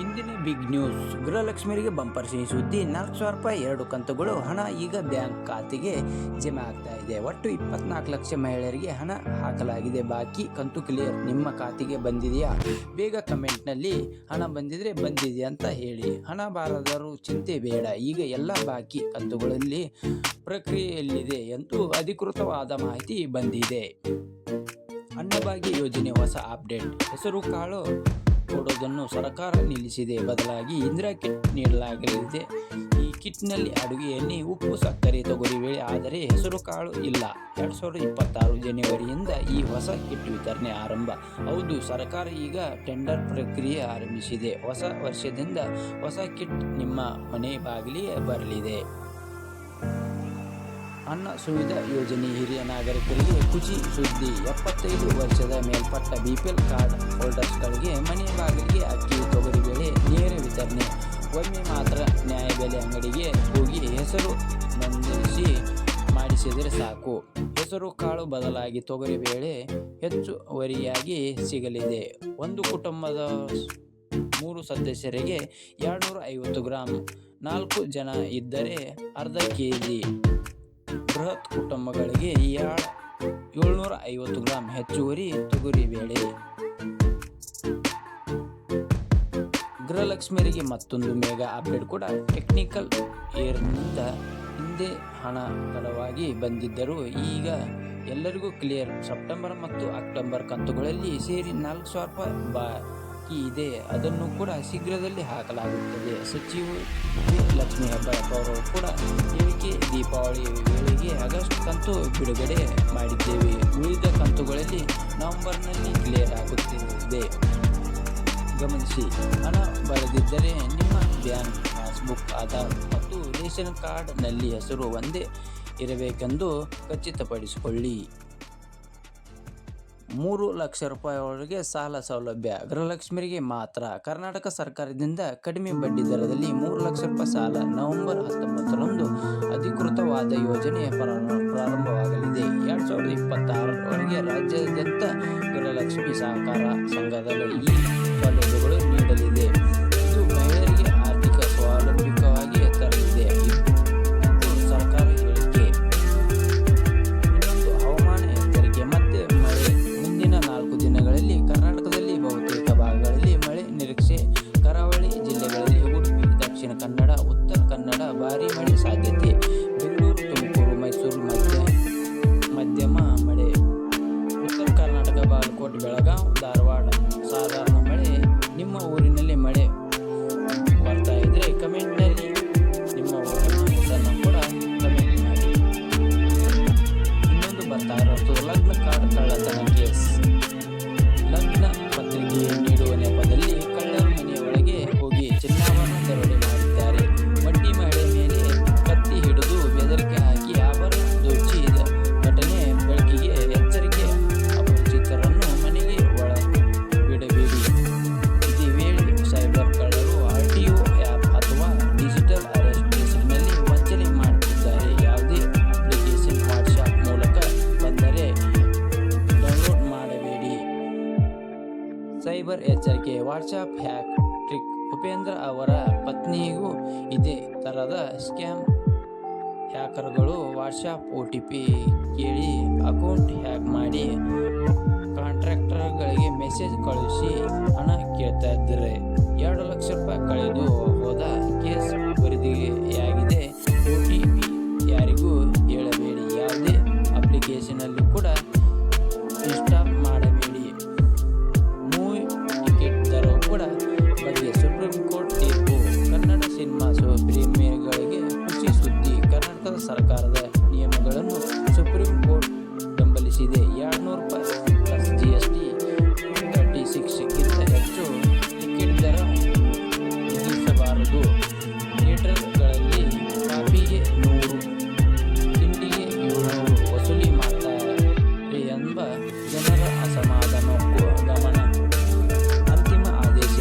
ಇಂದಿನ big news. ಗೃಹಲಕ್ಷ್ಮಿಯರಿಗೆ bumper ಸಿಹಿ ಸುದ್ದಿ ನಾಲ್ಕು ಸಾವಿರ ರೂಪಾಯಿ, ಎರಡು ಕಂತುಗಳು, ಹಣ ಈಗ ಬ್ಯಾಂಕ್ ಖಾತೆಗೆ ಜಮೆ ಆಗ್ತಾ ಇದೆ. ಒಟ್ಟು ಇಪ್ಪತ್ನಾಲ್ಕು ಲಕ್ಷ ಮಹಿಳೆಯರಿಗೆ ಹಣ ಹಾಕಲಾಗಿದೆ. ಬಾಕಿ ಕಂತು ಕ್ಲಿಯರ್ ನಿಮ್ಮ ಖಾತೆಗೆ ಬಂದಿದೆಯಾ? ಬೇಗ ಕಮೆಂಟ್ನಲ್ಲಿ ಹಣ ಬಂದಿದ್ರೆ ಬಂದಿದೆ ಅಂತ ಹೇಳಿ. ಹಣ ಬಾರದರೂ ಚಿಂತೆ ಬೇಡ. ಈಗ ಎಲ್ಲ ಬಾಕಿ ಕಂತುಗಳಲ್ಲಿ ಪ್ರಕ್ರಿಯೆಯಲ್ಲಿದೆ ಎಂದು ಅಧಿಕೃತವಾದ ಮಾಹಿತಿ ಬಂದಿದೆ. ಅನ್ನಭಾಗ್ಯ ಯೋಜನೆ ಹೊಸ ಅಪ್ಡೇಟ್. ಹೆಸರು ಕಾಳು ಕೊಡೋದನ್ನು ಸರ್ಕಾರ ನಿಲ್ಲಿಸಿದೆ. ಬದಲಾಗಿ ಇಂದಿರಾ ಕಿಟ್ ನೀಡಲಾಗಲಿದೆ. ಈ ಕಿಟ್ನಲ್ಲಿ ಅಡುಗೆ ಎಣ್ಣೆ ಉಪ್ಪು, ಸಕ್ಕರೆ ತೊಗರಿಬೇಳೆ, ಆದರೆ ಹೆಸರು ಕಾಳು ಇಲ್ಲ. ಎರಡು ಸಾವಿರದ ಇಪ್ಪತ್ತಾರು ಜನವರಿಯಿಂದ ಈ ಹೊಸ ಕಿಟ್ ವಿತರಣೆ ಆರಂಭ. ಹೌದು, ಸರ್ಕಾರ ಈಗ ಟೆಂಡರ್ ಪ್ರಕ್ರಿಯೆ ಆರಂಭಿಸಿದೆ. ಹೊಸ ವರ್ಷದಿಂದ ಹೊಸ ಕಿಟ್ ನಿಮ್ಮ ಮನೆ ಬಾಗಿಲಿಗೆ ಬರಲಿದೆ. ಅನ್ನ ಸುವಿಧ ಯೋಜನೆ ಹಿರಿಯ ನಾಗರಿಕರಿಗೆ ಖುಷಿ ಸುದ್ದಿ ಎಪ್ಪತ್ತೈದು ವರ್ಷದ ಮೇಲ್ಪಟ್ಟ ಬಿಪಿಎಲ್ ಕಾರ್ಡ್ ಹೋಲ್ಡರ್ಸ್ಗಳಿಗೆ ಮನೆ ಬಾಗಿಲಿಗೆ ಅಕ್ಕಿ ತೊಗರಿಬೇಳೆ ನೇರ ವಿತರಣೆ. ಒಮ್ಮೆ ಮಾತ್ರ ನ್ಯಾಯಬೆಲೆ ಅಂಗಡಿಗೆ ಹೋಗಿ ಹೆಸರು ನೋಂದಿಸಿ ಮಾಡಿಸಿದರೆ ಸಾಕು. ಹೆಸರು ಕಾಳು ಬದಲಾಗಿ ತೊಗರಿಬೇಳೆ ಹೆಚ್ಚುವರಿಯಾಗಿ ಸಿಗಲಿದೆ. ಒಂದು ಕುಟುಂಬದ ಮೂರು ಸದಸ್ಯರಿಗೆ ಎರಡುನೂರ ಐವತ್ತು ಗ್ರಾಮ್ ನಾಲ್ಕು ಜನ ಇದ್ದರೆ ಅರ್ಧ ಕೆ ಜಿ ಬೃಹತ್ ಕುಟುಂಬಗಳಿಗೆ ಏಳು ಏಳ್ನೂರ ಐವತ್ತು ಗ್ರಾಂ ಹೆಚ್ಚುವರಿ ತೊಗರಿಬೇಳೆ ಗೃಹಲಕ್ಷ್ಮಿಯರಿಗೆ ಮತ್ತೊಂದು ಮೇಗಾ ಅಪ್ಡೇಟ್ ಕೂಡ ಟೆಕ್ನಿಕಲ್ ಏರ್ನಿಂದ ಹಿಂದೆ ಹಣ ತಡವಾಗಿ ಬಂದಿದ್ದರು ಈಗ ಎಲ್ಲರಿಗೂ ಕ್ಲಿಯರ್. ಸೆಪ್ಟೆಂಬರ್ ಮತ್ತು ಅಕ್ಟೋಬರ್ ಕಂತುಗಳಲ್ಲಿ ಸೇರಿ ನಾಲ್ಕು ಸಾವಿರ ರೂಪಾಯಿ ಬಾಕಿ ಇದೆ. ಅದನ್ನು ಕೂಡ ಶೀಘ್ರದಲ್ಲಿ ಹಾಕಲಾಗುತ್ತದೆ. ಸಚಿವ ಲಕ್ಷ್ಮೀ ಹೆಬ್ಬಾಳಪ್ಪ ಅವರು ಕೂಡ ಹೇಳಿಕೆ, ದೀಪಾವಳಿ ವೇಳೆಗೆ ಆಗಸ್ಟ್ ಕಂತು ಬಿಡುಗಡೆ ಮಾಡಿದ್ದೇವೆ. ಉಳಿದ ಕಂತುಗಳಲ್ಲಿ ನವೆಂಬರ್ನಲ್ಲಿ ಕ್ಲಿಯರ್ ಆಗುತ್ತಿದೆ. ಗಮನಿಸಿ, ಹಣ ಬರದಿದ್ದರೆ ನಿಮ್ಮ ಬ್ಯಾಂಕ್ ಪಾಸ್ಬುಕ್, ಆಧಾರ್ ಮತ್ತು ರೇಷನ್ ಕಾರ್ಡ್ನಲ್ಲಿ ಹೆಸರು ಒಂದೇ ಇರಬೇಕೆಂದು ಖಚಿತಪಡಿಸಿಕೊಳ್ಳಿ. ಮೂರು ಲಕ್ಷ ರೂಪಾಯಿವರೆಗೆ ಸಾಲ ಸೌಲಭ್ಯ. ಗೃಹಲಕ್ಷ್ಮಿಯರಿಗೆ ಮಾತ್ರ. ಕರ್ನಾಟಕ ಸರ್ಕಾರದಿಂದ ಕಡಿಮೆ ಬಡ್ಡಿ ದರದಲ್ಲಿ ಮೂರು ಲಕ್ಷ ರೂಪಾಯಿ ಸಾಲ ನವೆಂಬರ್ ಹತ್ತೊಂಬತ್ತರಂದು ಅಧಿಕೃತವಾದ ಯೋಜನೆ ಪ್ರಾರಂಭ ಪ್ರಾರಂಭವಾಗಲಿದೆ. ಎರಡು ಸಾವಿರದ ಇಪ್ಪತ್ತಾರರವರೆಗೆ ರಾಜ್ಯಾದ್ಯಂತ ಗೃಹಲಕ್ಷ್ಮಿ ಸಹಕಾರ ಸಂಘದಲ್ಲಿ ಈ बारी बड़ी सा ಸೈಬರ್ ಎಚ್ಚರಿಕೆ ವಾಟ್ಸಾಪ್ ಹ್ಯಾಕ್ ಟ್ರಿಕ್. ಉಪೇಂದ್ರ ಅವರ ಪತ್ನಿಗೂ ಇದೇ ಥರದ ಸ್ಕ್ಯಾಮ್. ಹ್ಯಾಕರ್ಗಳು ವಾಟ್ಸಾಪ್ ಒ ಟಿ ಪಿ ಕೇಳಿ ಅಕೌಂಟ್ ಹ್ಯಾಕ್ ಮಾಡಿ ಕಾಂಟ್ರಾಕ್ಟರ್ಗಳಿಗೆ ಮೆಸೇಜ್ ಕಳುಹಿಸಿ ಹಣ ಕೇಳ್ತಾ ಇದ್ದಾರೆ. ಎರಡು ಲಕ್ಷ ರೂಪಾಯಿ ಕಳೆದು ಹೋದ ಕೇಸ್ ವರದಿಯಾಗಿದೆ. ಒ ಟಿ ಪಿ ಯಾರಿಗೂ ಹೇಳಬೇಡಿ. ಯಾವುದೇ ಅಪ್ಲಿಕೇಶನಲ್ಲಿ ಕೂಡ